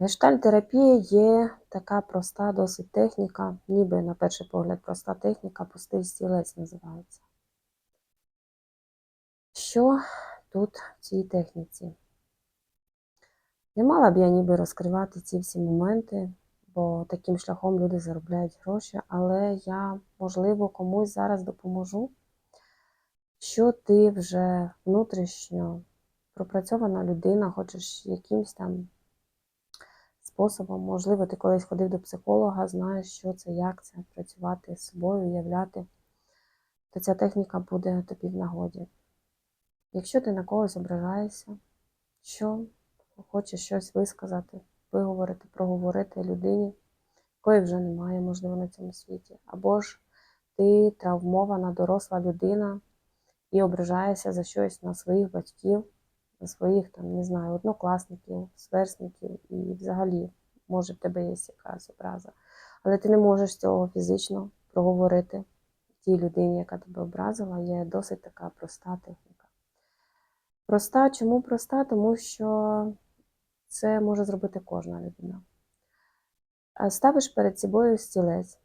Гештальтерапія є така проста досить техніка, ніби на перший погляд проста техніка, пустий стілець називається. Що тут в цій техніці? Не мала б я ніби розкривати ці всі моменти, бо таким шляхом люди заробляють гроші, але я, можливо, комусь зараз допоможу, що ти вже внутрішньо пропрацьована людина, хочеш якимсь там способом, можливо, ти колись ходив до психолога, знаєш, що це, як це, працювати з собою, уявляти, то ця техніка буде тобі в нагоді. Якщо ти на когось ображаєшся, що хочеш щось висказати, виговорити, проговорити людині, якої вже немає, можливо, на цьому світі, або ж ти травмована доросла людина і ображаєшся за щось на своїх батьків, своїх там, не знаю, однокласників, сверстників і взагалі, може, в тебе є якась образа. Але ти не можеш цього фізично проговорити тій людині, яка тебе образила, є досить така проста техніка. Проста, чому проста? Тому що це може зробити кожна людина. Е, Ставиш перед собою стілець.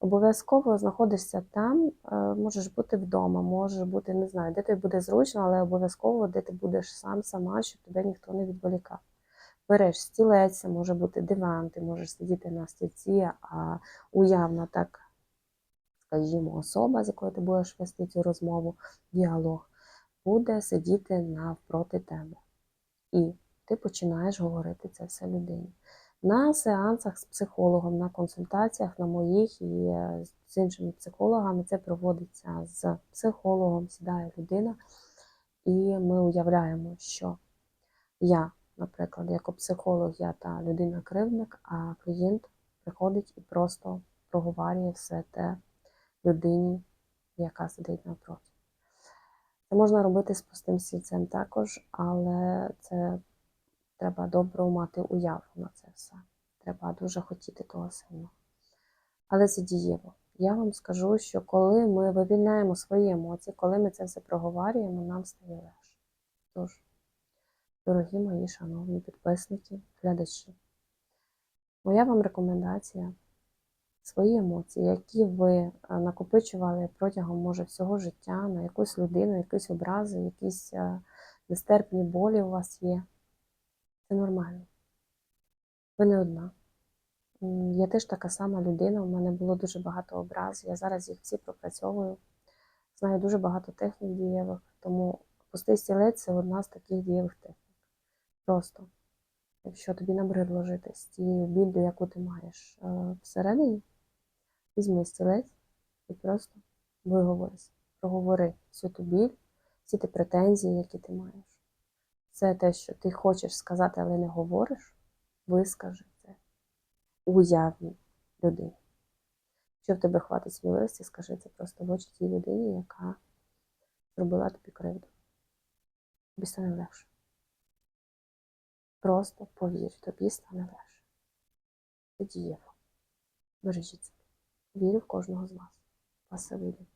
Обов'язково знаходишся там, е, можеш бути вдома, можеш бути, не знаю, де тобі буде зручно, але обов'язково, де ти будеш сам, сама, щоб тебе ніхто не відволікав. Береш стілець, може бути диван, ти можеш сидіти на стільці, а уявна так, скажімо, особа, з якою ти будеш вести цю розмову, діалог, буде сидіти навпроти тебе. І ти починаєш говорити це все людині. На сеансах з психологом, на консультаціях, на моїх і е, з іншими психологами це проводиться з психологом, сідає людина, і ми уявляємо, що я, наприклад, як психолог, я та людина-кривдник, а клієнт приходить і просто проговорює все те людині, яка сидить навпроти. Це можна робити з пустим стільцем також, але це треба добре мати уяву на це все. Треба дуже хотіти того сильно. Але це дієво. Я вам скажу, що коли ми вивільняємо свої емоції, коли ми це все проговорюємо, нам стає легше. Тож, дорогі мої шановні підписники, глядачі, моя вам рекомендація свої емоції, які ви е, накопичували протягом може всього життя на якусь людину, якісь образи, якісь е, нестерпні болі у вас є. Це нормально. Ви не одна. Я теж така сама людина, у мене було дуже багато образ, я зараз їх всі пропрацьовую. Знаю дуже багато технік дієвих, тому пустий стілець це одна з таких дієвих технік. Просто, якщо тобі набридло жити з тією біллю, яку ти маєш е, всередині, візьми стілець і просто виговорись, проговори всю ту біль, всі ті претензії, які ти маєш. Це те, що ти хочеш сказати, але не говориш, вискажи це уявній людині. Якщо в тебе хватить сміливості, скажи це просто в очі тій людині, яка зробила тобі кривду. Тобі стане легше. Просто повір, тобі стане легше. Це дієво. Бережіть себе. Вірю в кожного з вас. Вас вийде.